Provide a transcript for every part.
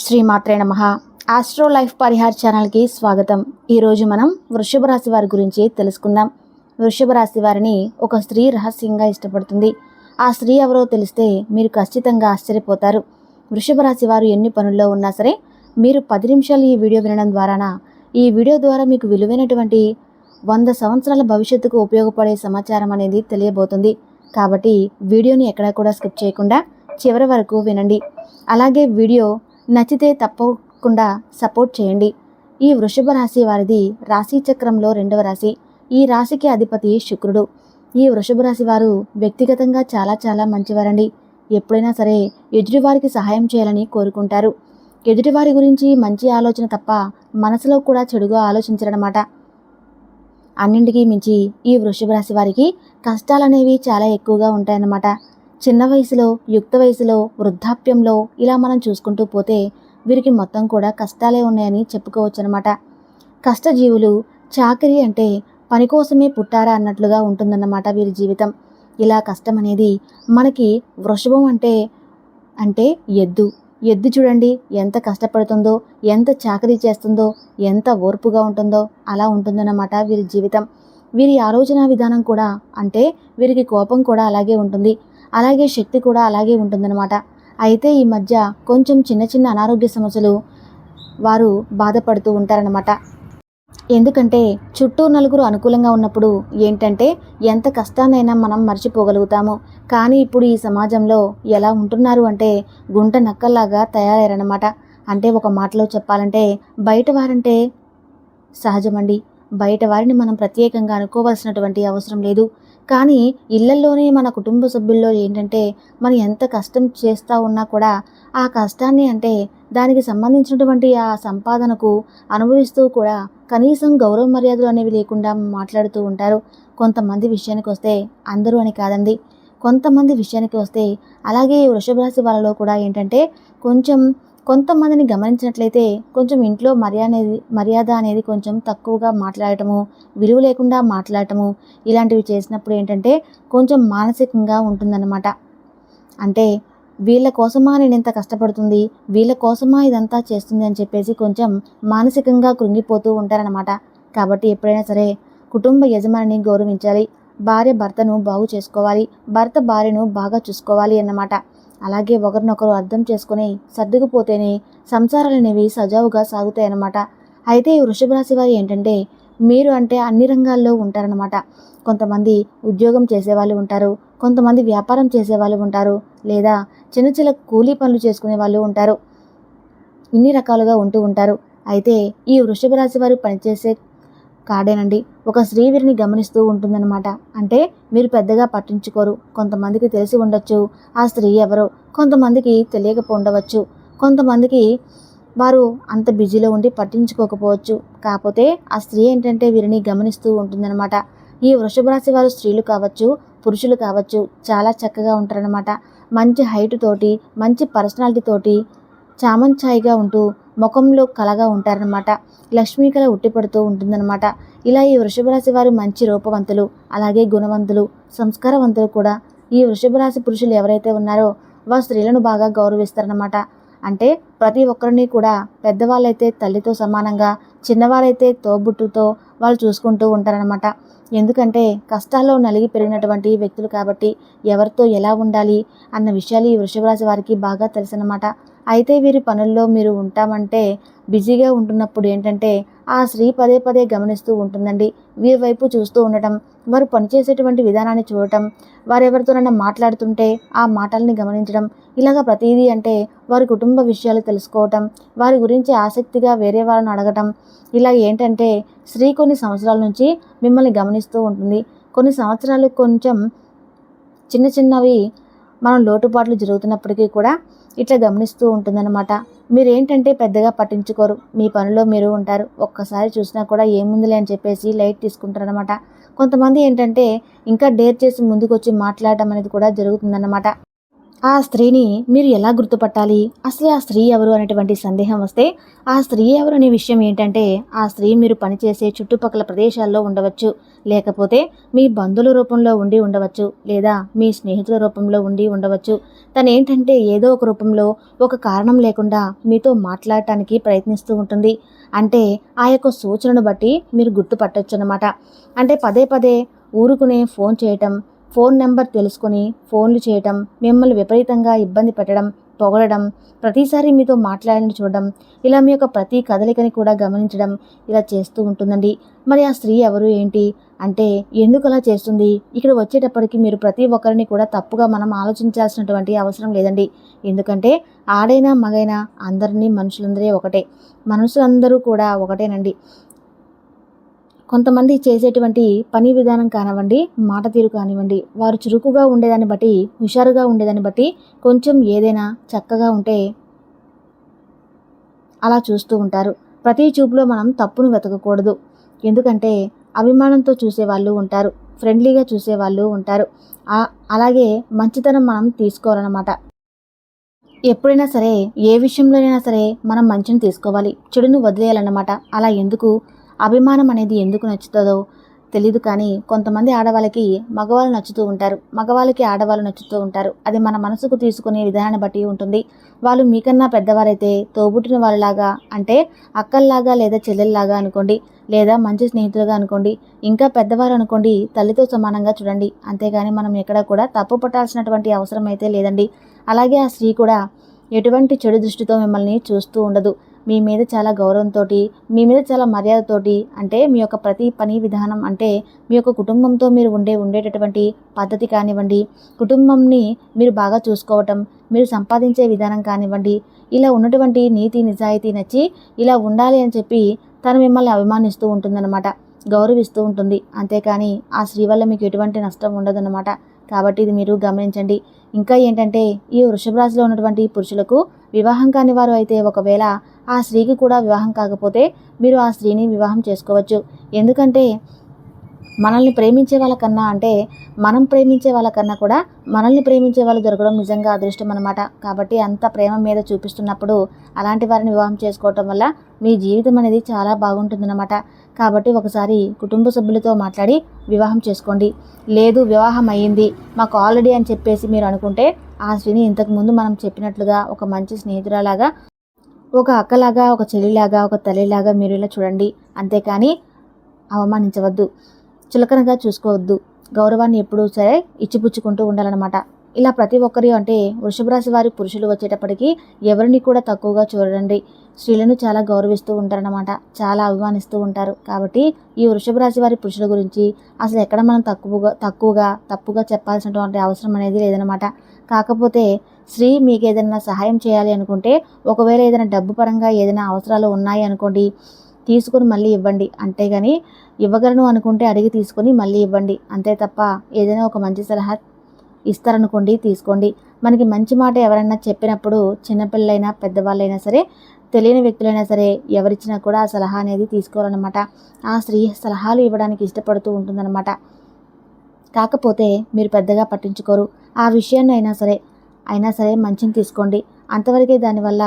శ్రీమాత్రే నమ. Astro life Parihar ఛానల్కి స్వాగతం. ఈరోజు మనం వృషభ రాశి వారి గురించి తెలుసుకుందాం. వృషభ రాశి వారిని ఒక స్త్రీ రహస్యంగా ఇష్టపడుతుంది. ఆ స్త్రీ ఎవరో తెలిస్తే మీరు ఖచ్చితంగా ఆశ్చర్యపోతారు. వృషభ రాశి వారు ఎన్ని పనుల్లో ఉన్నా సరే మీరు పది నిమిషాలు ఈ వీడియో వినడం ద్వారాన ఈ వీడియో ద్వారా మీకు విలువైనటువంటి వంద సంవత్సరాల భవిష్యత్తుకు ఉపయోగపడే సమాచారం అనేది తెలియబోతుంది. కాబట్టి వీడియోని ఎక్కడా కూడా స్కిప్ చేయకుండా చివరి వరకు వినండి. అలాగే వీడియో నచ్చితే తప్పకుండా సపోర్ట్ చేయండి. ఈ వృషభ రాశి వారిది రాశి చక్రంలో రెండవ రాశి. ఈ రాశికి అధిపతి శుక్రుడు. ఈ వృషభ రాశి వారు వ్యక్తిగతంగా చాలా చాలా మంచివారండి. ఎప్పుడైనా సరే ఎదుటివారికి సహాయం చేయాలని కోరుకుంటారు. ఎదుటివారి గురించి మంచి ఆలోచన తప్ప మనసులో కూడా చెడుగా ఆలోచించరనమాట అన్నింటికీ మించి ఈ వృషభ రాశి వారికి కష్టాలనేవి చాలా ఎక్కువగా ఉంటాయన్నమాట. చిన్న వయసులో యుక్త వయసులో వృద్ధాప్యంలో ఇలా మనం చూసుకుంటూ పోతే వీరికి మొత్తం కూడా కష్టాలే ఉన్నాయని చెప్పుకోవచ్చు అనమాట కష్టజీవులు చాకరీ అంటే పని కోసమే పుట్టారా అన్నట్లుగా ఉంటుందన్నమాట వీరి జీవితం. ఇలా కష్టం అనేది మనకి వృషభం అంటే అంటే ఎద్దు. ఎద్దు చూడండి ఎంత కష్టపడుతుందో ఎంత చాకరీ చేస్తుందో ఎంత ఓర్పుగా ఉంటుందో అలా ఉంటుందన్నమాట వీరి జీవితం. వీరి ఆలోచన విధానం కూడా అంటే వీరికి కోపం కూడా అలాగే ఉంటుంది. అలాగే శక్తి కూడా అలాగే ఉంటుందన్నమాట. అయితే ఈ మధ్య కొంచెం చిన్న చిన్న అనారోగ్య సమస్యలు వారు బాధపడుతూ ఉంటారనమాట ఎందుకంటే చుట్టూ నలుగురు అనుకూలంగా ఉన్నప్పుడు ఏంటంటే ఎంత కష్టాన్నైనా మనం మర్చిపోగలుగుతాము. కానీ ఇప్పుడు ఈ సమాజంలో ఎలా ఉంటున్నారు అంటే గుంట నక్కల్లాగా తయారయ్యారనమాట అంటే ఒక మాటలో చెప్పాలంటే బయట వారంటే సహజమండి. బయట వారిని మనం ప్రత్యేకంగా అనుకోవాల్సినటువంటి అవసరం లేదు. కానీ ఇళ్ళలోనే మన కుటుంబ సభ్యుల్లో ఏంటంటే మనం ఎంత కష్టం చేస్తూ ఉన్నా కూడా ఆ కష్టాన్ని అంటే దానికి సంబంధించినటువంటి ఆ సంపాదనకు అనుభవిస్తూ కూడా కనీసం గౌరవ మర్యాదలు అనేవి లేకుండా మాట్లాడుతూ ఉంటారు. కొంతమంది విషయానికి వస్తే అందరూ అని కాదండి. కొంతమంది విషయానికి వస్తే అలాగే వృషభ రాశి వాళ్ళలో కూడా ఏంటంటే కొంచెం కొంతమందిని గమనించినట్లయితే కొంచెం ఇంట్లో మర్యాద అనేది మర్యాద అనేది కొంచెం తక్కువగా మాట్లాడటము విలువ లేకుండా మాట్లాడటము ఇలాంటివి చేసినప్పుడు ఏంటంటే కొంచెం మానసికంగా ఉంటుందన్నమాట. అంటే వీళ్ళ కోసమా నేను ఇంత కష్టపడుతుంది వీళ్ళ కోసమా ఇదంతా చేస్తుంది అని చెప్పేసి కొంచెం మానసికంగా కృంగిపోతూ ఉంటారనమాట కాబట్టి ఎప్పుడైనా సరే కుటుంబ యజమానిని గౌరవించాలి భార్య భర్తను బాగు చేసుకోవాలి భర్త భార్యను బాగా చూసుకోవాలి అన్నమాట. అలాగే ఒకరినొకరు అర్థం చేసుకుని సర్దుకుపోతేనే సంసారాలు అనేవి సజావుగా సాగుతాయన్నమాట. అయితే ఈ వృషభ రాశి వారు ఏంటంటే మీరు అంటే అన్ని రంగాల్లో ఉంటారనమాట కొంతమంది ఉద్యోగం చేసేవాళ్ళు ఉంటారు కొంతమంది వ్యాపారం చేసేవాళ్ళు ఉంటారు లేదా చిన్న చిన్న కూలీ పనులు చేసుకునే వాళ్ళు ఉంటారు. ఇన్ని రకాలుగా ఉంటూ ఉంటారు. అయితే ఈ వృషభ రాశి వారు పనిచేసే కాడేనండి. ఒక స్త్రీ వీరిని గమనిస్తూ ఉంటుందన్నమాట. అంటే మీరు పెద్దగా పట్టించుకోరు. కొంతమందికి తెలిసి ఉండొచ్చు. ఆ స్త్రీ ఎవరో కొంతమందికి తెలియకపోండవచ్చు కొంతమందికి వారు అంత బిజీలో ఉండి పట్టించుకోకపోవచ్చు. కాకపోతే ఆ స్త్రీ ఏంటంటే వీరిని గమనిస్తూ ఉంటుందన్నమాట. ఈ వృషభ రాశి వారు స్త్రీలు కావచ్చు పురుషులు కావచ్చు చాలా చక్కగా ఉంటారనమాట మంచి హైట్ తోటి మంచి పర్సనాలిటీ తోటి చామంచాయిగా ఉంటూ ముఖంలో కలగా ఉంటారనమాట లక్ష్మీ కళ ఉట్టిపడుతూ ఉంటుందన్నమాట. ఇలా ఈ వృషభ రాశి వారు మంచి రూపవంతులు అలాగే గుణవంతులు సంస్కారవంతులు కూడా. ఈ వృషభ రాశి పురుషులు ఎవరైతే ఉన్నారో వారు స్త్రీలను బాగా గౌరవిస్తారనమాట అంటే ప్రతి ఒక్కరిని కూడా పెద్దవాళ్ళైతే తల్లితో సమానంగా చిన్నవారైతే తోబుట్టుతో వాళ్ళు చూసుకుంటూ ఉంటారనమాట ఎందుకంటే కష్టాల్లో నలిగి పెరిగినటువంటి వ్యక్తులు కాబట్టి ఎవరితో ఎలా ఉండాలి అన్న విషయాలు ఈ వృషభరాశి వారికి బాగా తెలుసనమాట అయితే వీరి పనుల్లో మీరు ఉంటామంటే బిజీగా ఉంటున్నప్పుడు ఏంటంటే ఆ స్త్రీ పదే పదే గమనిస్తూ ఉంటుందండి. వీరి వైపు చూస్తూ ఉండటం వారు పనిచేసేటువంటి విధానాన్ని చూడటం వారు ఎవరితోనైనా మాట్లాడుతుంటే ఆ మాటల్ని గమనించడం ఇలాగ ప్రతిదీ అంటే వారి కుటుంబ విషయాలు తెలుసుకోవటం వారి గురించి ఆసక్తిగా వేరే వాళ్ళని అడగటం ఇలా ఏంటంటే స్త్రీ కొన్ని సంవత్సరాల నుంచి మిమ్మల్ని గమనిస్తూ ఉంటుంది. కొన్ని సంవత్సరాలు కొంచెం చిన్న చిన్నవి మనం లోటుపాట్లు జరుగుతున్నప్పటికీ కూడా ఇట్లా గమనిస్తూ ఉంటుందన్నమాట. మీరేంటంటే పెద్దగా పట్టించుకోరు. మీ పనిలో మీరు ఉంటారు. ఒక్కసారి చూసినా కూడా ఏముందిలే అని చెప్పేసి లైట్ తీసుకుంటారనమాట కొంతమంది ఏంటంటే ఇంకా డేర్ చేసి ముందుకు వచ్చి మాట్లాడటం అనేది కూడా జరుగుతుందన్నమాట. ఆ స్త్రీని మీరు ఎలా గుర్తుపట్టాలి? అసలు ఆ స్త్రీ ఎవరు అనేటువంటి సందేహం వస్తే ఆ స్త్రీ ఎవరు అనే విషయం ఏంటంటే ఆ స్త్రీ మీరు పనిచేసే చుట్టుపక్కల ప్రదేశాల్లో ఉండవచ్చు. లేకపోతే మీ బంధువుల రూపంలో ఉండి ఉండవచ్చు. లేదా మీ స్నేహితుల రూపంలో ఉండి ఉండవచ్చు. తను ఏంటంటే ఏదో ఒక రూపంలో ఒక కారణం లేకుండా మీతో మాట్లాడటానికి ప్రయత్నిస్తూ ఉంటుంది. అంటే ఆ యొక్క సూచనను బట్టి మీరు గుర్తుపట్టొచ్చు అనమాట అంటే పదే పదే ఊరుకునే ఫోన్ చేయటం ఫోన్ నెంబర్ తెలుసుకొని ఫోన్లు చేయటం మిమ్మల్ని విపరీతంగా ఇబ్బంది పెట్టడం పొగడడం ప్రతిసారి మీతో మాట్లాడని చూడడం ఇలా మీ యొక్క ప్రతి కదలికని కూడా గమనించడం ఇలా చేస్తూ ఉంటుందండి. మరి ఆ స్త్రీ ఎవరు ఏంటి? అంటే ఎందుకు అలా చేస్తుంది? ఇక్కడ వచ్చేటప్పటికి మీరు ప్రతి ఒక్కరిని కూడా తప్పుగా మనం ఆలోచించాల్సినటువంటి అవసరం లేదండి. ఎందుకంటే ఆడైనా మగైనా అందరినీ మనుషులందరే ఒకటే. మనుషులందరూ కూడా ఒకటేనండి. కొంతమంది చేసేటువంటి పని విధానం కానివ్వండి మాట తీరు కానివ్వండి వారు చురుకుగా ఉండేదాన్ని బట్టి హుషారుగా ఉండేదాన్ని బట్టి కొంచెం ఏదైనా చక్కగా ఉంటే అలా చూస్తూ ఉంటారు. ప్రతి చూపులో మనం తప్పును వెతకకూడదు. ఎందుకంటే అభిమానంతో చూసేవాళ్ళు ఉంటారు. ఫ్రెండ్లీగా చూసేవాళ్ళు ఉంటారు. అలాగే మంచితనం మనం తీసుకోవాలన్నమాట. ఎప్పుడైనా సరే ఏ విషయంలోనైనా సరే మనం మంచిని తీసుకోవాలి. చెడును వదిలేయాలన్నమాట. అలా ఎందుకు? అభిమానం అనేది ఎందుకు నచ్చుతుందో తెలియదు కానీ కొంతమంది ఆడవాళ్ళకి మగవాళ్ళు నచ్చుతూ ఉంటారు. మగవాళ్ళకి ఆడవాళ్ళు నచ్చుతూ ఉంటారు. అది మన మనసుకు తీసుకునే విధానాన్ని బట్టి ఉంటుంది. వాళ్ళు మీకన్నా పెద్దవారైతే తోబుట్టిన వాళ్ళలాగా అంటే అక్కల్లాగా లేదా చెల్లెల్లాగా అనుకోండి లేదా మంచి స్నేహితులుగా అనుకోండి ఇంకా పెద్దవారు అనుకోండి తల్లితో సమానంగా చూడండి. అంతేగాని మనం ఎక్కడ కూడా తప్పు పట్టాల్సినటువంటి అవసరం అయితే లేదండి. అలాగే ఆ స్త్రీ కూడా ఎటువంటి చెడు దృష్టితో మిమ్మల్ని చూస్తూ ఉండదు. మీ మీద చాలా గౌరవంతో మీ మీద చాలా మర్యాదతోటి అంటే మీ యొక్క ప్రతి పని విధానం అంటే మీ యొక్క కుటుంబంతో మీరు ఉండే ఉండేటటువంటి పద్ధతి కానివ్వండి కుటుంబంని మీరు బాగా చూసుకోవటం మీరు సంపాదించే విధానం కానివ్వండి ఇలా ఉన్నటువంటి నీతి నిజాయితీ నచ్చి ఇలా ఉండాలి అని చెప్పి తను మిమ్మల్ని అభిమానిస్తూ ఉంటుందన్నమాట గౌరవిస్తూ ఉంటుంది. అంతేకాని ఆ స్త్రీ వల్ల మీకు ఎటువంటి నష్టం ఉండదన్నమాట. కాబట్టి ఇది మీరు గమనించండి. ఇంకా ఏంటంటే ఈ వృషభ రాశిలో ఉన్నటువంటి పురుషులకు వివాహం కాని వారు అయితే ఒకవేళ ఆ స్త్రీకి కూడా వివాహం కాకపోతే మీరు ఆ స్త్రీని వివాహం చేసుకోవచ్చు. ఎందుకంటే మనల్ని ప్రేమించే వాళ్ళకన్నా అంటే మనం ప్రేమించే వాళ్ళకన్నా కూడా మనల్ని ప్రేమించే వాళ్ళు దొరకడం నిజంగా అదృష్టం అనమాట కాబట్టి అంత ప్రేమ మీద చూపిస్తున్నప్పుడు అలాంటి వారిని వివాహం చేసుకోవటం వల్ల మీ జీవితం అనేది చాలా బాగుంటుందన్నమాట కాబట్టి ఒకసారి కుటుంబ సభ్యులతో మాట్లాడి వివాహం చేసుకోండి. లేదు వివాహం అయ్యింది మాకు ఆల్రెడీ అని చెప్పేసి మీరు అనుకుంటే ఆ స్త్రీని ఇంతకుముందు మనం చెప్పినట్లుగా ఒక మంచి స్నేహితురాలాగా ఒక అక్కలాగా ఒక చెల్లిలాగా ఒక తల్లిలాగా మీరు ఇలా చూడండి. అంతేకాని అవమానించవద్దు. చులకనగా చూసుకోవద్దు. గౌరవాన్ని ఎప్పుడూ సరే ఇచ్చిపుచ్చుకుంటూ ఉండాలన్నమాట. ఇలా ప్రతి ఒక్కరి అంటే వృషభ రాశి వారి పురుషులు వచ్చేటప్పటికి ఎవరిని కూడా తక్కువగా చూడండి స్త్రీలను చాలా గౌరవిస్తూ ఉంటారనమాట చాలా అభిమానిస్తూ ఉంటారు. కాబట్టి ఈ వృషభ రాశి వారి పురుషుల గురించి అసలు ఎక్కడ మనం తక్కువగా తక్కువగా తప్పుగా చెప్పాల్సినటువంటి అవసరం అనేది లేదనమాట కాకపోతే స్త్రీ మీకు ఏదైనా సహాయం చేయాలి అనుకుంటే ఒకవేళ ఏదైనా డబ్బు పరంగా ఏదైనా అవసరాలు ఉన్నాయి అనుకోండి తీసుకొని మళ్ళీ ఇవ్వండి. అంతేగాని ఇవ్వగలను అనుకుంటే అడిగి తీసుకొని మళ్ళీ ఇవ్వండి. అంతే తప్ప ఏదైనా ఒక మంచి సలహా ఇస్తారనుకోండి తీసుకోండి. మనకి మంచి మాట ఎవరైనా చెప్పినప్పుడు చిన్నపిల్లలైనా పెద్దవాళ్ళైనా సరే తెలియని వ్యక్తులైనా సరే ఎవరిచ్చినా కూడా ఆ సలహా అనేది తీసుకోవాలన్నమాట. ఆ స్త్రీ సలహాలు ఇవ్వడానికి ఇష్టపడుతూ ఉంటుందన్నమాట. కాకపోతే మీరు పెద్దగా పట్టించుకోరు. ఆ విషయాన్ని అయినా సరే అయినా సరే మంచిని తీసుకోండి. అంతవరకే దానివల్ల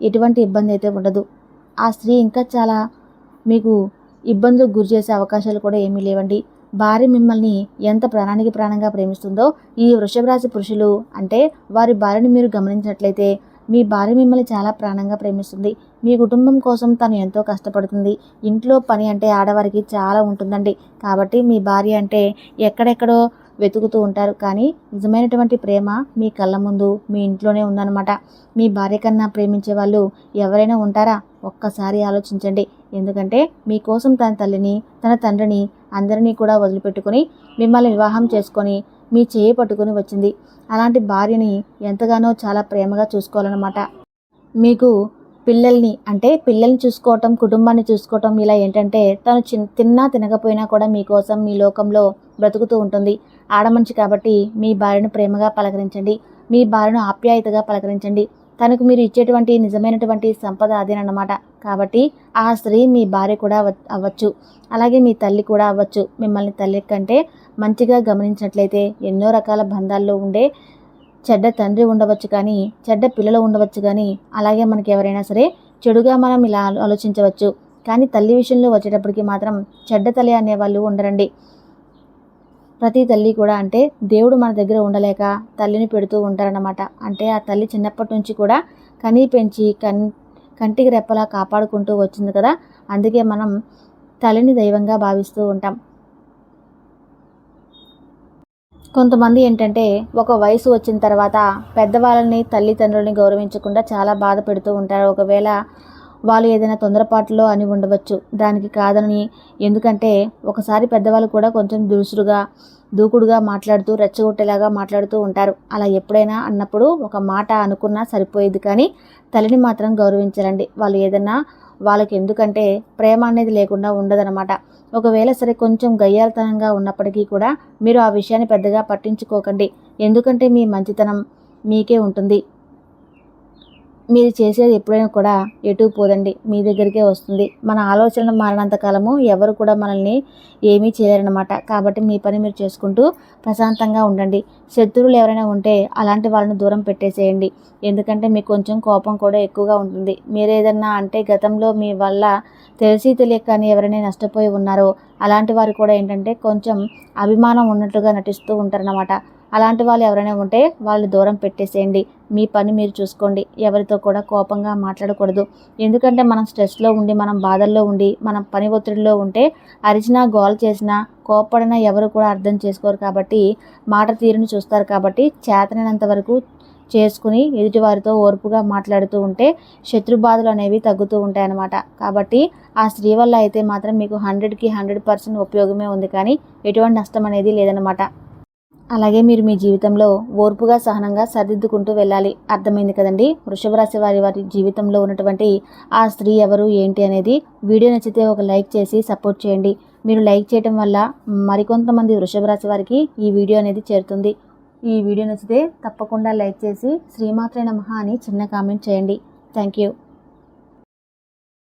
ఎటువంటి ఇబ్బంది అయితే ఉండదు. ఆ స్త్రీ ఇంకా చాలా మీకు ఇబ్బందులకు గురి చేసే అవకాశాలు కూడా ఏమీ లేవండి. భార్య మిమ్మల్ని ఎంత ప్రాణానికి ప్రాణంగా ప్రేమిస్తుందో ఈ వృషభ రాశి పురుషులు అంటే వారి భార్యని మీరు గమనించినట్లయితే మీ భార్య మిమ్మల్ని చాలా ప్రాణంగా ప్రేమిస్తుంది. మీ కుటుంబం కోసం తను ఎంతో కష్టపడుతుంది. ఇంట్లో పని అంటే ఆడవారికి చాలా ఉంటుందండి. కాబట్టి మీ భార్య అంటే ఎక్కడెక్కడో వెతుకుతూ ఉంటారు. కానీ నిజమైనటువంటి ప్రేమ మీ కళ్ళ ముందు మీ ఇంట్లోనే ఉందన్నమాట. మీ భార్య కన్నా ప్రేమించే వాళ్ళు ఎవరైనా ఉంటారా? ఒక్కసారి ఆలోచించండి. ఎందుకంటే మీకోసం తన తల్లిని తన తండ్రిని అందరినీ కూడా వదిలిపెట్టుకొని మిమ్మల్ని వివాహం చేసుకొని మీ చేయి పట్టుకొని వచ్చింది. అలాంటి భార్యని ఎంతగానో చాలా ప్రేమగా చూసుకోవాలన్నమాట. మీకు పిల్లల్ని అంటే పిల్లల్ని చూసుకోవటం కుటుంబాన్ని చూసుకోవటం ఇలా ఏంటంటే తను చిన్న తిన్నా తినకపోయినా కూడా మీకోసం మీ లోకంలో బ్రతుకుతూ ఉంటుంది. ఆడమనిషి కాబట్టి మీ భార్యను ప్రేమగా పలకరించండి. మీ భార్యను ఆప్యాయతగా పలకరించండి. తనకు మీరు ఇచ్చేటువంటి నిజమైనటువంటి సంపద అదేనమాట కాబట్టి ఆ స్త్రీ మీ భార్య కూడా అవ్వచ్చు. అలాగే మీ తల్లి కూడా అవ్వచ్చు. మిమ్మల్ని తల్లి కంటే మంచిగా గమనించినట్లయితే ఎన్నో రకాల బంధాల్లో ఉండే చెడ్డ తండ్రి ఉండవచ్చు కానీ చెడ్డ పిల్లలు ఉండవచ్చు కానీ అలాగే మనకి ఎవరైనా సరే చెడుగా మనం ఇలా ఆలోచించవచ్చు. కానీ తల్లి విషయంలో వచ్చేటప్పటికి మాత్రం చెడ్డ తల్లి అనేవాళ్ళు ఉండరండి. ప్రతి తల్లి కూడా అంటే దేవుడు మన దగ్గర ఉండలేక తల్లిని పెడుతూ ఉంటారన్నమాట. అంటే ఆ తల్లి చిన్నప్పటి నుంచి కూడా కని పెంచి కన్ కంటికి రెప్పలా కాపాడుకుంటూ వచ్చింది కదా. అందుకే మనం తల్లిని దైవంగా భావిస్తూ ఉంటాం. కొంతమంది ఏంటంటే ఒక వయసు వచ్చిన తర్వాత పెద్దవాళ్ళని తల్లిదండ్రులని గౌరవించకుండా చాలా బాధ పెడుతూ ఉంటారు. ఒకవేళ వాళ్ళు ఏదైనా తొందరపాటులో అని ఉండవచ్చు. దానికి కాదని ఎందుకంటే ఒకసారి పెద్దవాళ్ళు కూడా కొంచెం దురుసురుగా దూకుడుగా మాట్లాడుతూ రెచ్చగొట్టేలాగా మాట్లాడుతూ ఉంటారు. అలా ఎప్పుడైనా అన్నప్పుడు ఒక మాట అనుకున్నా సరిపోయేది కానీ తల్లిని మాత్రం గౌరవించాలండి వాళ్ళు ఏదైనా వాళ్ళకి ఎందుకంటే ప్రేమ అనేది లేకుండా ఉండదనమాట ఒకవేళ సరే కొంచెం గయ్యాలతనంగా ఉన్నప్పటికీ కూడా మీరు ఆ విషయాన్ని పెద్దగా పట్టించుకోకండి. ఎందుకంటే మీ మంచితనం మీకే ఉంటుంది. మీరు చేసేది ఎప్పుడైనా కూడా ఎటు పోదండి. మీ దగ్గరికే వస్తుంది. మన ఆలోచనలు మారినంత కాలము ఎవరు కూడా మనల్ని ఏమీ చేయరనమాట కాబట్టి మీ పని మీరు చేసుకుంటూ ప్రశాంతంగా ఉండండి. శత్రువులు ఎవరైనా ఉంటే అలాంటి వాళ్ళని దూరం పెట్టేసేయండి. ఎందుకంటే మీకు కొంచెం కోపం కూడా ఎక్కువగా ఉంటుంది. మీరు ఏదన్నా అంటే గతంలో మీ వల్ల తెలిసి తెలియక కానీ ఎవరైనా నష్టపోయి ఉన్నారో అలాంటి వారు కూడా ఏంటంటే కొంచెం అభిమానం ఉన్నట్లుగా నటిస్తూ ఉంటారన్నమాట. అలాంటి వాళ్ళు ఎవరైనా ఉంటే వాళ్ళు దూరం పెట్టేసేయండి. మీ పని మీరు చూసుకోండి. ఎవరితో కూడా కోపంగా మాట్లాడకూడదు. ఎందుకంటే మనం స్ట్రెస్లో ఉండి మనం బాధల్లో ఉండి మనం పని ఒత్తిడిలో ఉంటే అరిచినా గోల్ చేసినా కోపడినా ఎవరు కూడా అర్థం చేసుకోరు కాబట్టి మాట తీరుని చూస్తారు కాబట్టి చేతనైనంత వరకు చేసుకుని ఎదుటివారితో ఓర్పుగా మాట్లాడుతూ ఉంటే శత్రు బాధలు అనేవి తగ్గుతూ ఉంటాయి అన్నమాట. కాబట్టి ఆ స్త్రీ వల్ల అయితే మాత్రం మీకు హండ్రెడ్కి హండ్రెడ్ పర్సెంట్ ఉపయోగమే ఉంది కానీ ఎటువంటి నష్టం అనేది లేదనమాట అలాగే మీరు మీ జీవితంలో ఓర్పుగా సహనంగా సరిదిద్దుకుంటూ వెళ్ళాలి. అర్థమైంది కదండి? వృషభరాశి వారి వారి జీవితంలో ఉన్నటువంటి ఆ స్త్రీ ఎవరు ఏంటి అనేది వీడియో నచ్చితే ఒక లైక్ చేసి సపోర్ట్ చేయండి. మీరు లైక్ చేయడం వల్ల మరికొంతమంది వృషభరాశి వారికి ఈ వీడియో అనేది చేరుతుంది. ఈ వీడియో నచ్చితే తప్పకుండా లైక్ చేసి శ్రీమాత్రే నమః అని చిన్న కామెంట్ చేయండి. Thank you.